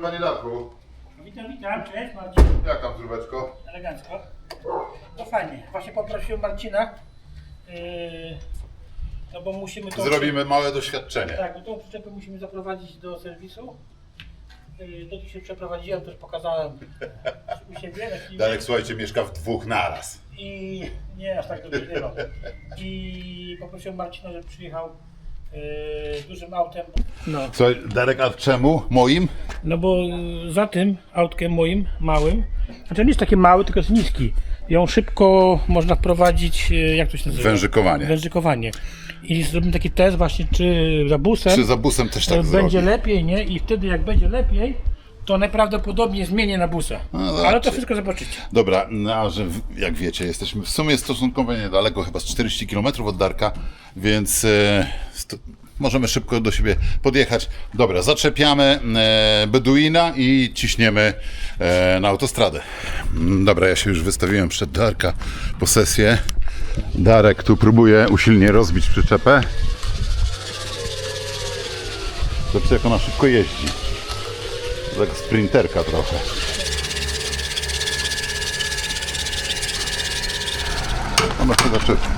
Dobry panie Darku. Witam, witam, cześć Marcin, Jak tam zdróweczko? elegancko. No fajnie, właśnie poprosiłem Marcina, yy, no bo musimy tą... Zrobimy małe doświadczenie. Tak, bo tą przyczepę musimy zaprowadzić do serwisu. Yy, do tu się przeprowadziłem, też pokazałem u siebie na filmie. Darek, słuchajcie, mieszka w dwóch naraz. I nie, aż tak dobrze nie ma. I poprosiłem Marcina, żeby przyjechał yy, dużym autem. No. Słuchaj, Darek, a czemu? Moim? No bo za tym autkiem moim, małym, znaczy nie jest taki mały, tylko jest niski. Ją szybko można wprowadzić, y, jak to się nazywa? Wężykowanie. Wężykowanie. I zrobimy taki test właśnie, czy za busem Czy za busem też tak będzie zrobi? lepiej, nie? I wtedy jak będzie lepiej, to najprawdopodobniej zmienię na busa. No Ale to wszystko zobaczycie. Dobra, no, a że w- jak wiecie, jesteśmy w sumie stosunkowo niedaleko, chyba z 40 km od Darka, więc e, sto, możemy szybko do siebie podjechać. Dobra, zaczepiamy e, Beduina i ciśniemy e, na autostradę. Mm, Dobra, ja się już wystawiłem przed Darka po sesję. Darek tu próbuje usilnie rozbić przyczepę. Zobaczcie, jak ona szybko jeździ. Tak sprinterka trochę. Ona się zaczepi.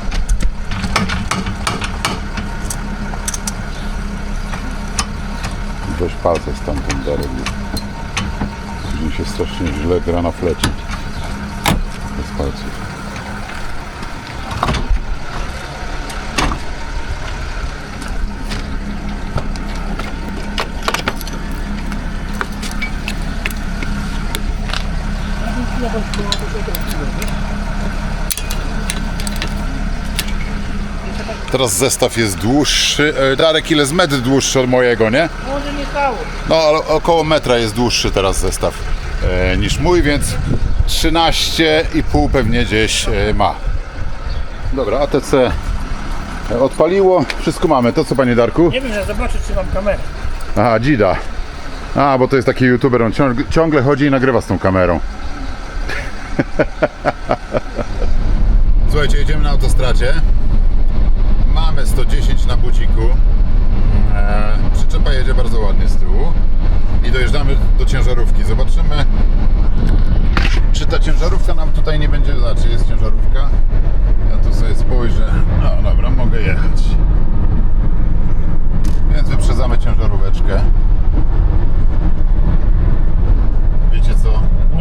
Weź palce stamtąd dalej. Później się strasznie źle gra na flecie. Bez palców. Teraz zestaw jest dłuższy. E, Darek, ile z metr dłuższy od mojego, nie? No, ale około metra jest dłuższy teraz zestaw e, niż mój, więc 13,5 pewnie gdzieś e, ma. Dobra, ATC odpaliło. Wszystko mamy. To co, panie Darku? Nie wiem, ja zobaczę, czy mam kamerę. Aha, Dzida. A, bo to jest taki youtuber, on ciągle, ciągle chodzi i nagrywa z tą kamerą. Słuchajcie, jedziemy na autostradzie. Mamy 110 na budziku. E, przyczepa jedzie bardzo ładnie z tyłu. I dojeżdżamy do ciężarówki. Zobaczymy, czy ta ciężarówka nam tutaj nie będzie... Znaczy, jest ciężarówka. Ja tu sobie spojrzę. No dobra, mogę jechać. Więc wyprzedzamy ciężaróweczkę. Wiecie co?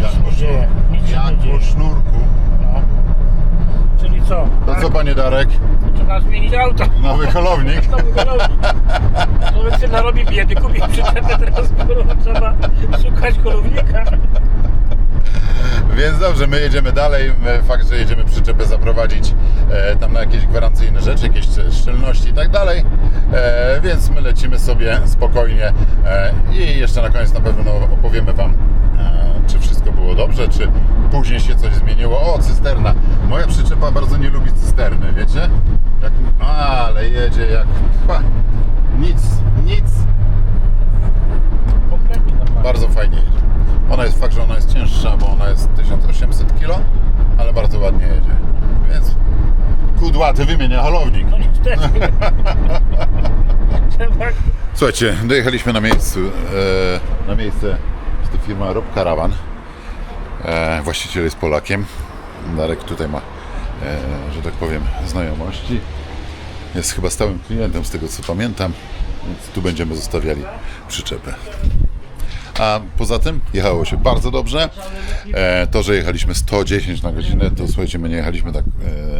Jak po, się jak po sznurku. No. Czyli co? To co panie Darek? Trzeba zmienić auto. Nowy holownik. Nowy kolownik. Człowiek sobie narobi biedy, kupi przyczepę, teraz trzeba szukać kolownika. Więc dobrze, my jedziemy dalej. Fakt, że jedziemy przyczepę zaprowadzić e, tam na jakieś gwarancyjne rzeczy, jakieś szczelności i tak dalej. E, więc my lecimy sobie spokojnie e, i jeszcze na koniec na pewno opowiemy Wam, czy wszystko było dobrze, czy później się coś zmieniło. O, cysterna. Moja przyczepa bardzo nie lubi cysterny, wiecie? Jak, ale jedzie jak... Ha, nic, nic. Bardzo fajnie jedzie. Ona jest fakt, że ona jest cięższa, bo ona jest 1800 kg, ale bardzo ładnie jedzie. Więc kudłaty wymienia holownik. No niestety. Słuchajcie, dojechaliśmy na miejscu. E, na miejsce jest to firma Rob Caravan. E, właściciel jest Polakiem. Darek tutaj ma, e, że tak powiem, znajomości. Jest chyba stałym klientem, z tego co pamiętam. Więc tu będziemy zostawiali przyczepę. A poza tym jechało się bardzo dobrze. E, to, że jechaliśmy 110 na godzinę, to słuchajcie, my nie jechaliśmy tak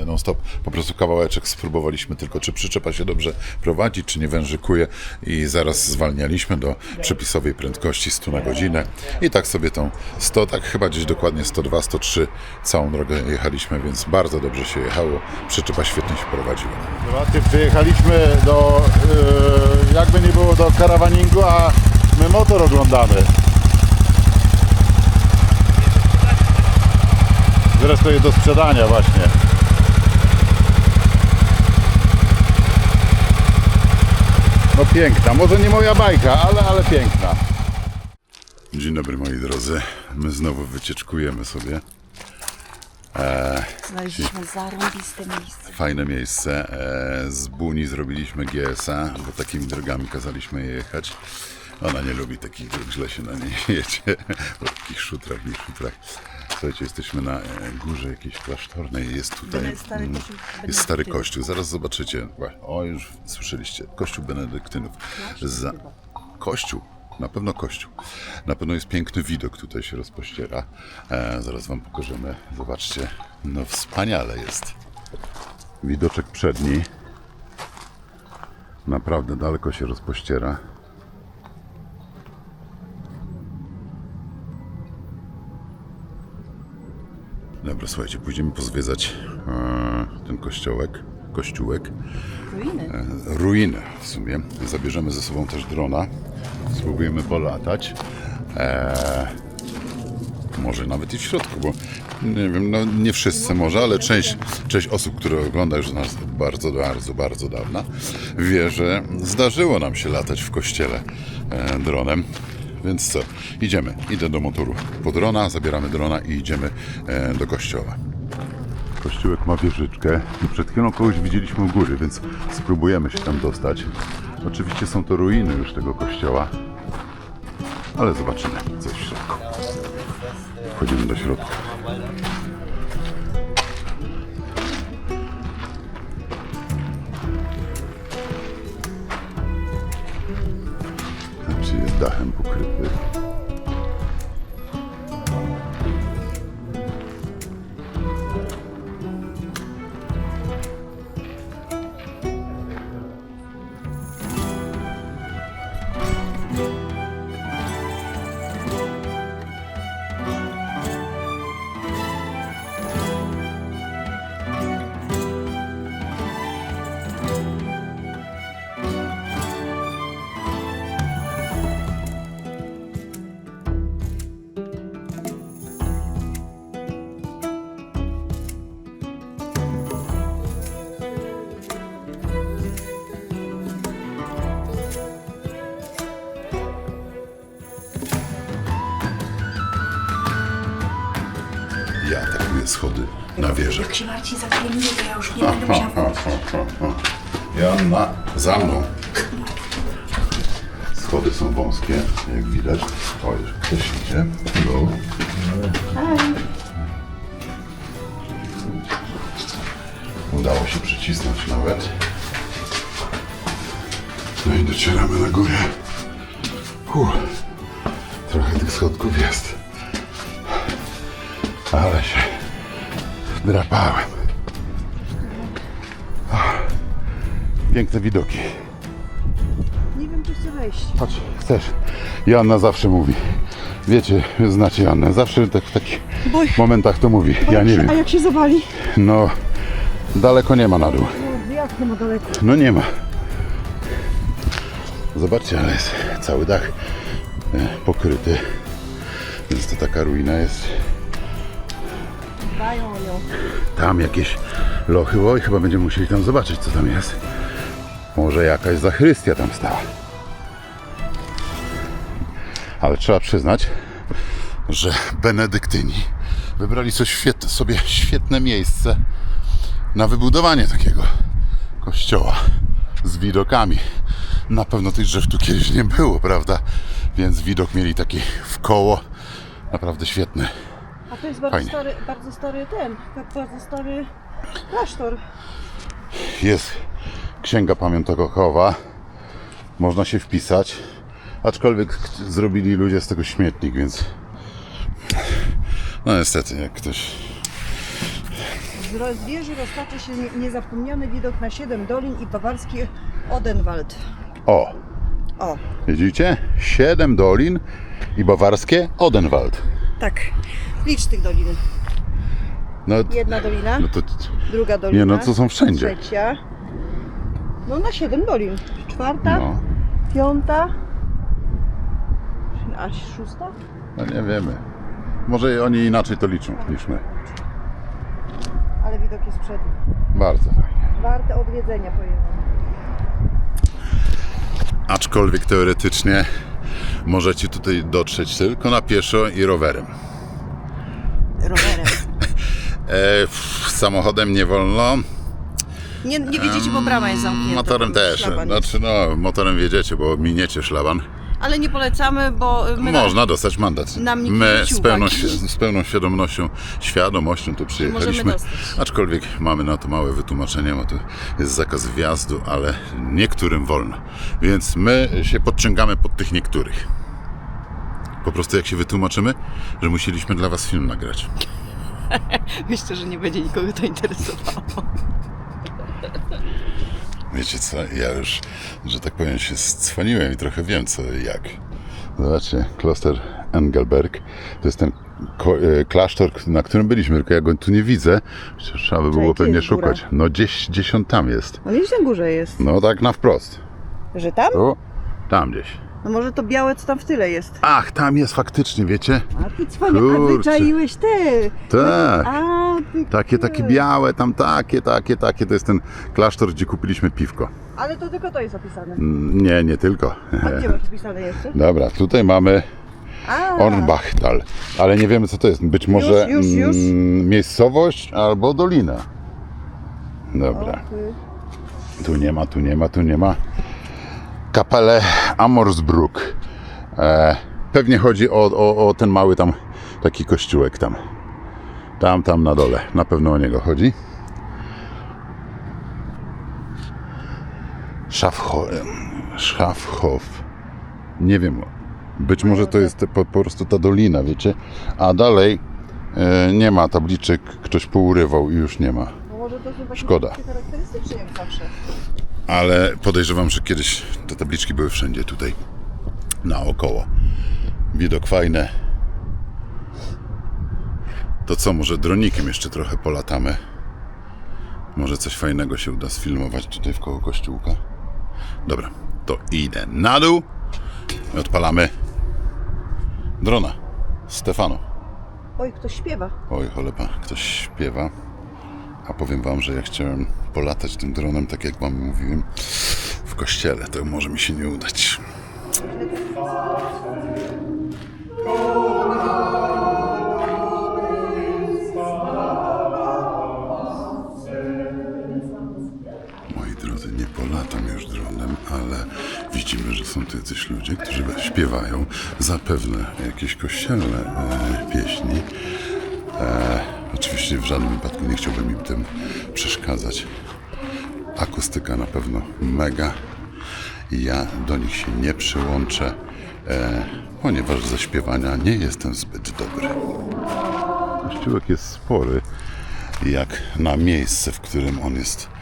e, non-stop. Po prostu kawałeczek spróbowaliśmy tylko, czy przyczepa się dobrze prowadzi, czy nie wężykuje i zaraz zwalnialiśmy do przepisowej prędkości 100 na godzinę. I tak sobie tą 100, tak chyba gdzieś dokładnie 102, 103 całą drogę jechaliśmy, więc bardzo dobrze się jechało. Przyczepa świetnie się prowadziła. Przyjechaliśmy do, e, jakby nie było do karawaningu, a my motor oglądamy. Zresztą jest do sprzedania właśnie. No piękna, może nie moja bajka, ale, ale piękna. Dzień dobry moi drodzy. My znowu wycieczkujemy sobie. Znaleźliśmy zarąbiste miejsce. Fajne miejsce. E, Z Buni zrobiliśmy GS-a, bo takimi drogami kazaliśmy jechać. Ona nie lubi takich dróg, źle się na niej jedzie. Po takich szutrach i szutrach. Słuchajcie, jesteśmy na e, górze jakiejś klasztornej. Jest tutaj stary mm, kościół jest stary kościół. Zaraz zobaczycie. O, już słyszeliście. Kościół benedyktynów. Za... Kościół. Na pewno kościół. Na pewno jest piękny widok, tutaj się rozpościera. E, zaraz wam pokażemy. Zobaczcie. No wspaniale jest. Widoczek przedni. Naprawdę daleko się rozpościera. Dobra, słuchajcie, pójdziemy pozwiedzać e, ten kościołek, kościółek, Ruiny. e, ruiny w sumie. Zabierzemy ze sobą też drona, spróbujemy polatać. E, może nawet i w środku, bo nie wiem, no nie wszyscy może, ale część, część osób, które ogląda już nas bardzo, bardzo, bardzo dawna, wie, że zdarzyło nam się latać w kościele e, dronem. Więc co? Idziemy. Idę do motoru po drona, zabieramy drona i idziemy e, do kościoła. Kościółek ma wieżyczkę i przed chwilą kogoś widzieliśmy u góry, więc spróbujemy się tam dostać. Oczywiście są to ruiny już tego kościoła, ale zobaczymy, co jest w środku. Wchodzimy do środka. Znaczy jest Jak się Marcin to ja już nie będę musiała. Joanna, za mną. Schody są wąskie, jak widać. O, już ktoś idzie. Hello. Udało się przycisnąć nawet. No i docieramy na górę. Uff, trochę tych schodków jest. Ale się drapałem. Piękne widoki. Nie wiem, czy chcę wejść. Chodź, chcesz. Joanna zawsze mówi. Wiecie, znacie Joannę. Zawsze tak, w takich momentach to mówi. Ja nie wiem. A jak się zawali? No, daleko nie ma na dół. No, jak nie ma daleko? No nie ma. Zobaczcie, ale jest cały dach e, pokryty. Więc to taka ruina jest. Tam jakieś lochy. Oj, chyba będziemy musieli tam zobaczyć, co tam jest. Może jakaś zachrystia tam stała. Ale trzeba przyznać, że benedyktyni wybrali sobie świetne, sobie świetne miejsce na wybudowanie takiego kościoła z widokami. Na pewno tych drzew tu kiedyś nie było, prawda? Więc widok mieli taki w koło. Naprawdę świetny. To jest bardzo Fajnie. stary, bardzo stary ten, tak bardzo stary klasztor. Jest księga pamiątkowa. Można się wpisać. Aczkolwiek zrobili ludzie z tego śmietnik, więc. No niestety, jak ktoś. Z wieży roztacza się nie- niezapomniany widok na siedem dolin i bawarski Odenwald. O! O, Widzicie? Siedem dolin i bawarskie Odenwald. Tak. Licz tych dolin. No, Jedna dolina, no to druga dolina. Nie, no to są wszędzie. Trzecia. No na siedem dolin. Czwarta, no, piąta, a szósta? no nie wiemy. Może oni inaczej to liczą niż my. Ale widok jest przedni. Bardzo fajnie. Warte odwiedzenia, wam. Aczkolwiek teoretycznie możecie tutaj dotrzeć tylko na pieszo i rowerem. Rowerem. E, samochodem nie wolno, Nie, nie wiedziecie, bo brama jest zamknięta. motorem też. Szlaban jest. Znaczy no, motorem wiedziecie, bo miniecie szlaban. Ale nie polecamy, bo my Można dostać mandat. Nam nikt nie My z pełną, uwagi. z pełną świadomością, świadomością tu przyjechaliśmy. dostać. Aczkolwiek mamy na to małe wytłumaczenie, bo tu jest zakaz wjazdu, ale niektórym wolno. Więc my się podciągamy pod tych niektórych. Po prostu jak się wytłumaczymy, że musieliśmy dla was film nagrać. Myślę, że nie będzie nikogo to interesowało. Wiecie co, ja już, że tak powiem, się scwaniłem i trochę wiem co i jak. Zobaczcie, kloster Engelberg. To jest ten e, klasztor, na którym byliśmy, tylko ja go tu nie widzę. Trzeba by było pewnie jest góra? szukać. No gdzieś, gdzieś on tam jest. On gdzieś na górze jest. No tak na wprost. Że tam? Tu, tam gdzieś. No może to białe, co tam w tyle jest. Ach, tam jest faktycznie, wiecie? A ty cwania, a wyczaiłeś ty. Tak. A, Takie, takie białe, tam takie, takie, takie. To jest ten klasztor, gdzie kupiliśmy piwko. Ale to tylko to jest opisane. Mm, Nie, nie tylko. A gdzie masz opisane jeszcze? Dobra, tutaj mamy A, Ornbachtal, ale nie wiemy co to jest. Być może już, już. mm, miejscowość albo dolina. Dobra, tu nie ma, tu nie ma, tu nie ma. Kapelę Amorsbrück. E, pewnie chodzi o, o, o ten mały tam taki kościółek tam. Tam, tam na dole. Na pewno o niego chodzi. Schaffho- Schaffhof. Nie wiem. Być może to jest po, po prostu ta dolina, wiecie? A dalej e, nie ma tabliczek, ktoś pourywał i już nie ma. No może to Szkoda. jak zawsze. Ale podejrzewam, że kiedyś te tabliczki były wszędzie tutaj naokoło. Widok fajny. To co, może dronikiem jeszcze trochę polatamy? Może coś fajnego się uda sfilmować tutaj w koło kościółka? Dobra, to idę na dół i odpalamy drona. Stefano. Oj, ktoś śpiewa. Oj, cholepa, ktoś śpiewa. A powiem wam, że ja chciałem polatać tym dronem, tak jak wam mówiłem, w kościele. To może mi się nie udać. Są tu jacyś ludzie, którzy śpiewają zapewne jakieś kościelne e, pieśni. E, oczywiście w żadnym wypadku nie chciałbym im tym przeszkadzać. Akustyka na pewno mega. Ja do nich się nie przyłączę, e, ponieważ ze śpiewania nie jestem zbyt dobry. Kościółek jest spory, jak na miejsce, w którym on jest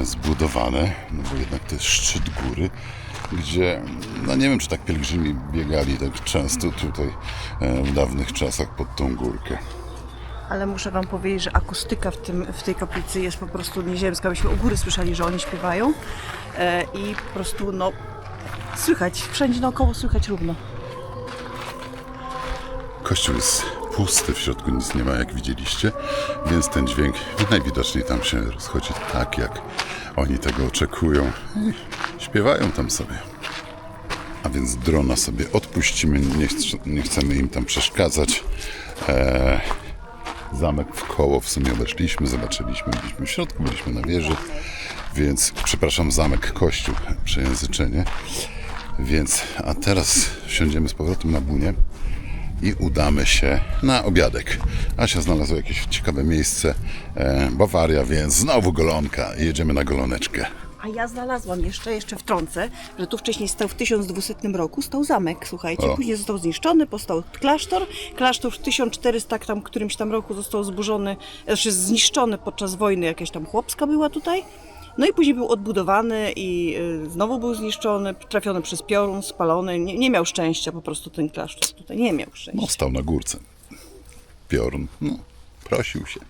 e, zbudowany, no bo jednak to jest szczyt góry, gdzie, no nie wiem, czy tak pielgrzymi biegali tak często tutaj e, w dawnych czasach pod tą górkę. Ale muszę wam powiedzieć, że akustyka w, tym, w tej kaplicy jest po prostu nieziemska. Myśmy u góry słyszeli, że oni śpiewają e, i po prostu no słychać, wszędzie naokoło słychać równo. Kościół jest pusty, w środku nic nie ma, jak widzieliście, więc ten dźwięk najwidoczniej tam się rozchodzi tak, jak oni tego oczekują. I śpiewają tam sobie. A więc drona sobie odpuścimy, nie, nie chcemy im tam przeszkadzać. Eee, zamek w koło w sumie obeszliśmy, zobaczyliśmy, byliśmy w środku, byliśmy na wieży, więc, przepraszam, zamek, kościół, przejęzyczenie. Więc, a teraz wsiądziemy z powrotem na bunie i udamy się na obiadek. Asia znalazła jakieś ciekawe miejsce, e, Bawaria, więc znowu golonka i jedziemy na goloneczkę. A ja znalazłam jeszcze, jeszcze wtrącę, że tu wcześniej stał w 1200 roku, stał zamek, słuchajcie, O. później został zniszczony, powstał klasztor, klasztor w 1400 tam, którymś tam roku został zburzony, znaczy zniszczony podczas wojny, jakaś tam chłopska była tutaj, no i później był odbudowany i y, znowu był zniszczony, trafiony przez piorun, spalony, nie, nie miał szczęścia po prostu ten klasztor tutaj, nie miał szczęścia. No, stał na górce. Piorun, no, prosił się.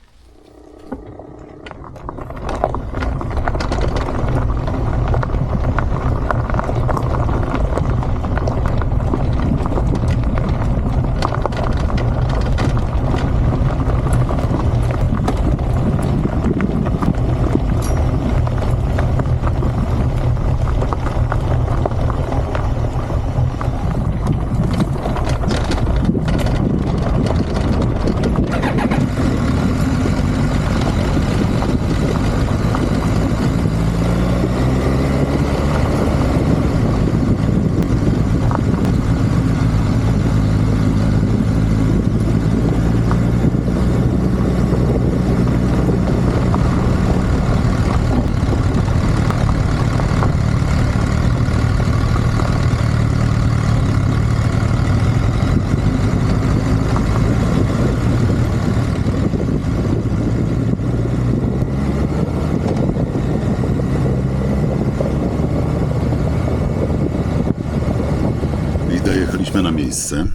Na miejsce.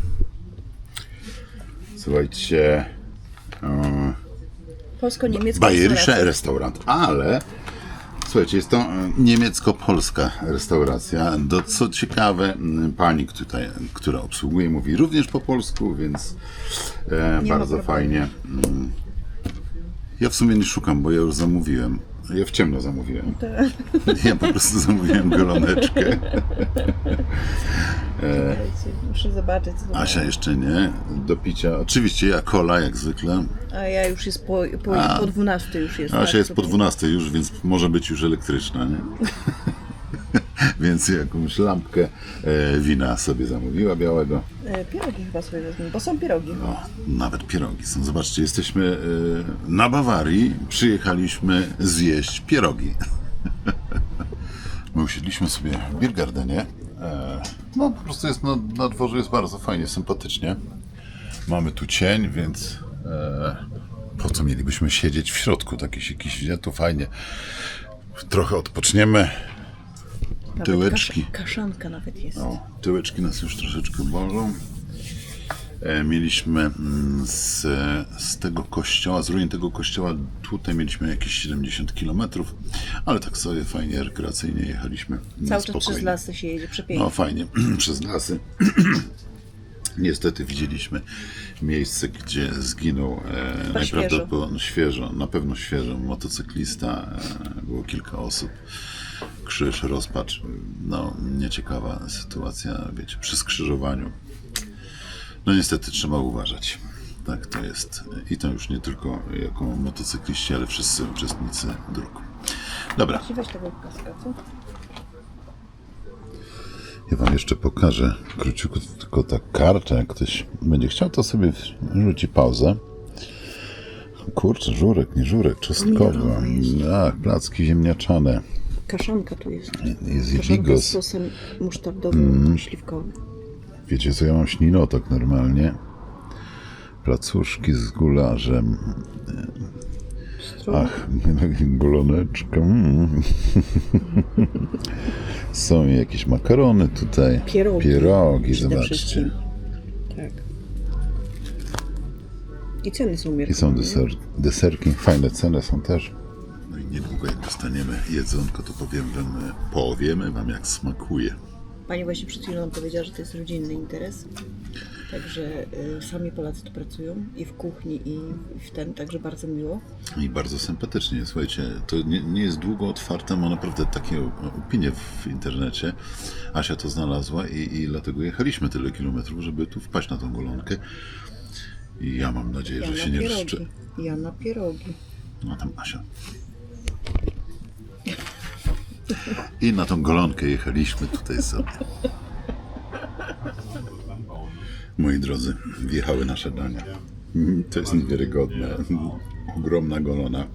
Słuchajcie, e, Polsko-niemiecka Bayerische Restaurant, ale słuchajcie, jest to e, niemiecko-polska restauracja. Do co ciekawe, pani tutaj, która obsługuje, mówi również po polsku, więc e, bardzo fajnie. Mm. Ja w sumie nie szukam, bo ja już zamówiłem. Ja w ciemno zamówiłem. Ja po prostu zamówiłem goloneczkę. Muszę zobaczyć. Asia jeszcze nie. Do picia. Oczywiście ja kola jak zwykle. A ja już jest po, po, A. po 12 już jest. Asia tak, jest po było. 12 już, więc może być już elektryczna, nie? więc jakąś lampkę e, wina sobie zamówiła białego. E, Pierogi chyba sobie wezmę, bo są pierogi. O, nawet pierogi są. Zobaczcie, jesteśmy e, na Bawarii, przyjechaliśmy zjeść pierogi. My usiedliśmy sobie w Biergardenie. E, no po prostu jest na, na dworze jest bardzo fajnie, sympatycznie. Mamy tu cień, więc e, po co mielibyśmy siedzieć w środku? Taki się jakiś, nie, to fajnie. Trochę odpoczniemy. Nawet tyłeczki. Kasz, kaszanka nawet jest. O, tyłeczki nas już troszeczkę bolą. E, mieliśmy mm, z, z tego kościoła, z ruin tego kościoła, tutaj mieliśmy jakieś 70 km, ale tak sobie fajnie, rekreacyjnie jechaliśmy. Cały czas przez lasy się jedzie, przepięknie. No fajnie, przez lasy. Niestety widzieliśmy miejsce, gdzie zginął e, najprawdopodobniej świeżo, na pewno świeżo, motocyklista. E, było kilka osób. Krzyż, rozpacz. No, nieciekawa sytuacja, wiecie, przy skrzyżowaniu. No niestety trzeba uważać. Tak to jest. I to już nie tylko jako motocykliści, ale wszyscy uczestnicy dróg. Dobra? Ja wam jeszcze pokażę króciutko tylko ta karta, jak ktoś będzie chciał, to sobie rzuci pauzę. Kurczę, żurek, nie żurek, czosnkowy. Tak, placki ziemniaczane. Kaszanka tu jest. Jest Kaszanka z bigos. sosem musztardowym, śliwkowym. Wiecie co, ja mam ślinotok normalnie. Placuszki z gularzem. Ach, goloneczka. Mm. Są jakieś makarony tutaj. Pierogi. Pierogi, Przede zobaczcie. wszystkim. Tak. I ceny są I są deser, deserki, fajne ceny są też. Niedługo jak dostaniemy jedzonko, to powiem wam, powiemy wam jak smakuje. Pani właśnie przed chwilą powiedziała, że to jest rodzinny interes. Także y, sami Polacy tu pracują i w kuchni, i w ten, także bardzo miło. I bardzo sympatycznie, słuchajcie, to nie, nie jest długo otwarte, ma naprawdę takie opinie w internecie. Asia to znalazła i, i dlatego jechaliśmy tyle kilometrów, żeby tu wpaść na tą golonkę. I ja mam nadzieję, Ja że na się nie pierogi. rozczy... Ja na pierogi. No tam Asia. I na tą golonkę jechaliśmy tutaj sobie. Moi drodzy, wjechały nasze dania. To jest niewiarygodne. Ogromna golona.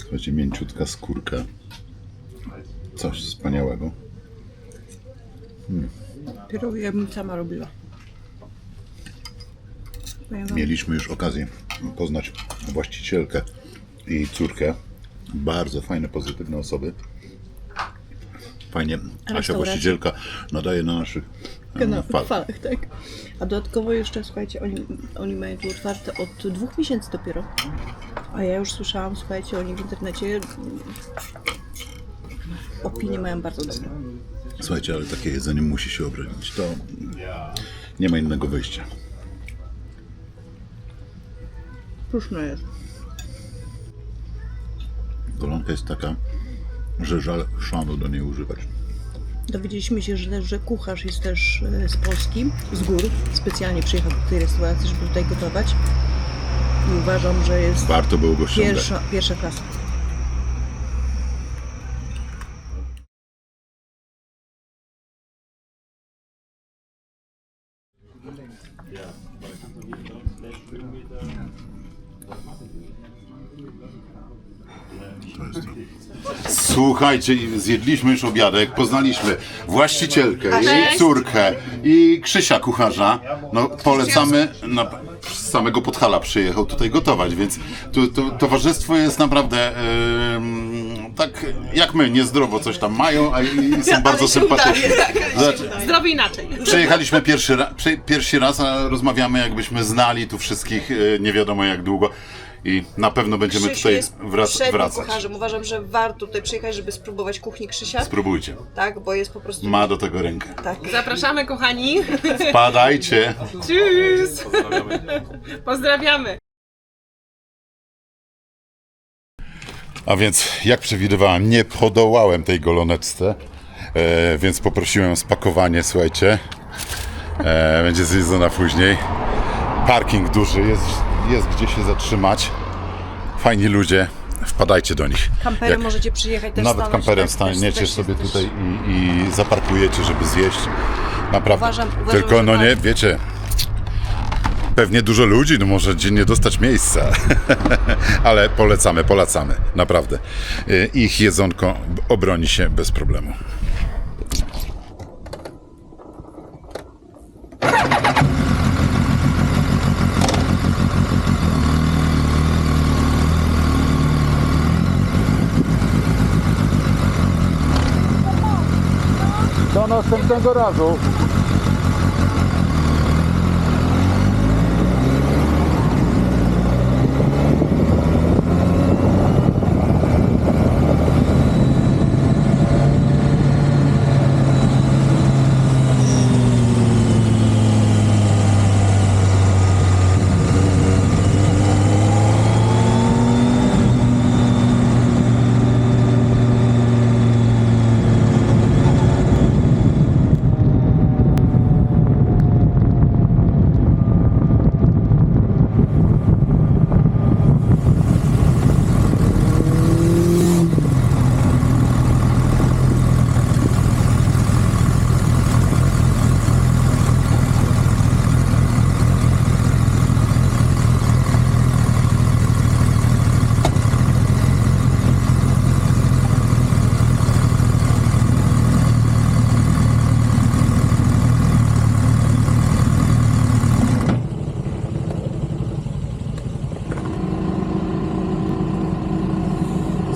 Słuchajcie, mięciutka skórka. Coś wspaniałego. Pierogi ja bym sama robiła. Mieliśmy już okazję poznać właścicielkę i córkę. Bardzo fajne, pozytywne osoby. Fajnie. Asia, właścicielka, nadaje na naszych e, na falach. falach, tak. A dodatkowo jeszcze, słuchajcie, oni, oni mają tu otwarte od dwóch miesięcy dopiero. A ja już słyszałam, słuchajcie, oni w internecie opinie mają bardzo dobre. Słuchajcie, ale takie jedzenie musi się obronić. To nie ma innego wyjścia. Próżno jest. Golonka jest taka, że żal szanu do niej używać. Dowiedzieliśmy się, że, że kucharz jest też e, z Polski, z gór. Specjalnie przyjechał do tej restauracji, żeby tutaj gotować. I uważam, że jest Warto było go ściągać. pierwsza, pierwsza klasa. Słuchajcie, i zjedliśmy już obiadek, poznaliśmy właścicielkę, jej córkę i Krzysia kucharza. No polecamy, na, z samego Podhala przyjechał tutaj gotować, więc tu, tu, towarzystwo jest naprawdę em, tak jak my, niezdrowo coś tam mają, a i są bardzo sympatyczni. Znaczy, byłoby inaczej. Przyjechaliśmy pierwszy, ra, przy, pierwszy raz, a rozmawiamy jakbyśmy znali tu wszystkich e, nie wiadomo jak długo i na pewno będziemy Krzysiu tutaj jest wrac, wracać. kucharzem. Uważam, że warto tutaj przyjechać, żeby spróbować kuchni Krzysia. Spróbujcie. Tak, bo jest po prostu... Ma do tego rękę. Tak. Zapraszamy, kochani. Padajcie. Tschüss. Pozdrawiamy. A więc, jak przewidywałem, nie podołałem tej goloneczce, e, więc poprosiłem o spakowanie, słuchajcie. E, będzie zjedzona później. Parking duży, jest, jest gdzie się zatrzymać. Fajni ludzie, wpadajcie do nich. Kamperem Jak możecie przyjechać też nawet stanąć, kamperem tak, staniecie też- sobie tutaj i, i zaparkujecie, żeby zjeść. Naprawdę. Uważam- uważam, Tylko, że no nie, warto. wiecie, Pewnie dużo ludzi, no może dziennie dostać miejsca. Ale polecamy, polecamy, naprawdę. Y, Ich jedzonko obroni się bez problemu. Do następnego razu.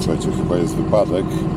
Słuchajcie, chyba